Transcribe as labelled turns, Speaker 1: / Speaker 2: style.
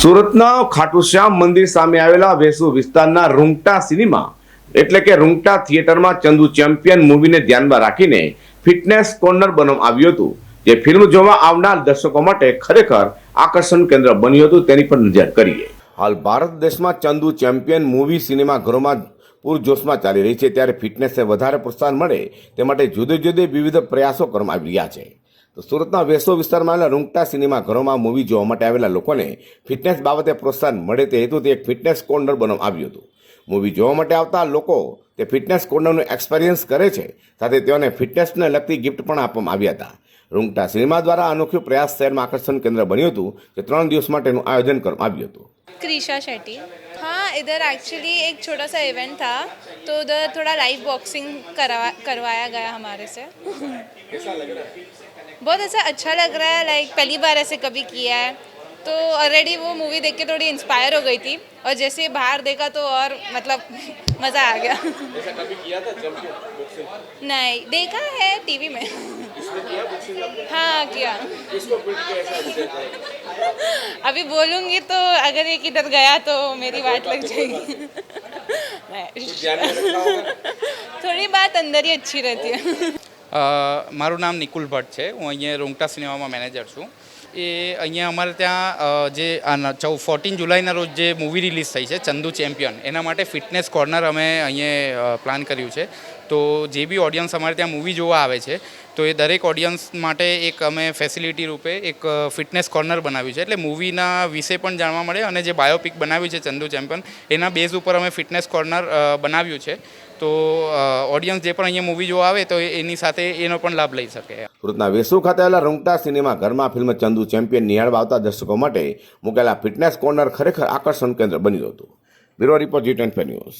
Speaker 1: સુરતના ખાટુશ્યામ મંદિર સામે આવેલા વેસુ વિસ્તારના રૂંગટા સિનેમા, એટલે કે રૂંગટા થિયેટરમાં ચંદુ ચેમ્પિયન મૂવીને ધ્યાનમાં રાખીને ફિટનેસ કોર્નર બનાવવામાં આવ્યું હતું, જે ફિલ્મ જોવા આવનાર દર્શકો માટે ખરેખર આકર્ષણ કેન્દ્ર બન્યું હતું, તેની પર નજર કરીએ. હાલ ભારત દેશમાં ચંદુ ચેમ્પિયન મૂવી સિનેમા ઘરોમાં પૂરજોશમાં ચાલી રહી છે, ત્યારે ફિટનેસને વધારે પ્રોત્સાહન મળે તે માટે જુદે જુદે વિવિધ પ્રયાસો કરવામાં આવી રહ્યા છે. તો સુરતના વેસો વિસ્તારમાં આવેલા રૂંગટા સિનેમા ઘરોમાં મૂવી જોવા માટે આવેલા લોકોને ફિટનેસ બાબતે પ્રોત્સાહન મળે તે હેતુથી એક ફિટનેસ કોર્નર બનાવવામાં આવ્યું હતું. મૂવી જોવા માટે આવતા લોકો તે ફિટનેસ કોર્નરનું એક્સપિરિયન્સ કરે છે. સાથે તેઓને ફિટનેસને લગતી ગિફ્ટ પણ આપવામાં આવ્યા હતા. રૂંગટા સિનેમા દ્વારા અનોખ્યો પ્રયાસ શહેરમાં આકર્ષણ કેન્દ્ર બન્યું હતું જે ત્રણ દિવસ માટેનું આયોજન કરવામાં આવ્યું હતું
Speaker 2: क्रीशा शेट्टी हाँ इधर एक्चुअली एक छोटा सा इवेंट था तो उधर थोड़ा लाइव बॉक्सिंग करवा करवाया गया हमारे से बहुत ऐसा अच्छा लग रहा है लाइक पहली बार ऐसे कभी किया है तो ऑलरेडी वो मूवी देख के थोड़ी इंस्पायर हो गई थी और जैसे ही बाहर देखा तो और मतलब मज़ा आ गया नहीं देखा है टीवी में हाँ किया अभी बोलूंगी तो अगर एक इधर गया तो मेरी वाट लग जाएगी नहीं। थोड़ी बात अंदर ही अच्छी रहती है
Speaker 3: અ, મારું નામ નિકુલ ભટ્ટ છે હું અહીંયા રૂંગટા સિનેમામાં મેનેજર છું એ અહીંયા અમારે ત્યાં જે આ ચૌ ફોર્ટીન જુલાઈના રોજ જે મૂવી રિલીઝ થઈ છે, ચંદુ ચેમ્પિયન એના માટે ફિટનેસ કોર્નર અમે અહીંયા પ્લાન કર્યું છે. તો જે બી ઓડિયન્સ અમારે ત્યાં મૂવી જોવા આવે છે, તો એ દરેક ઓડિયન્સ માટે એક અમે ફેસિલિટી રૂપે એક ફિટનેસ કોર્નર બનાવ્યું છે. એટલે મૂવીના વિશે પણ જાણવા મળે અને જે બાયોપિક બનાવ્યું છે ચંદુ ચેમ્પિયન એના બેઝ ઉપર અમે ફિટનેસ કોર્નર બનાવ્યું છે. તો ઓડિયન્સ જે પણ અહીંયા મૂવી જોવા આવે તો એની સાથે એનો પણ લાભ લઈ શકે.
Speaker 1: સુરતના વેસુ ખાતે આવેલા રૂંગટા સિનેમા ઘરમાં ફિલ્મ ચંદુ ચેમ્પિયન નિહાળવા આવતા દર્શકો માટે મૂકેલા ફિટનેસ કોર્નર ખરેખર આકર્ષણ કેન્દ્ર બન્યું હતું bureau report G twenty news.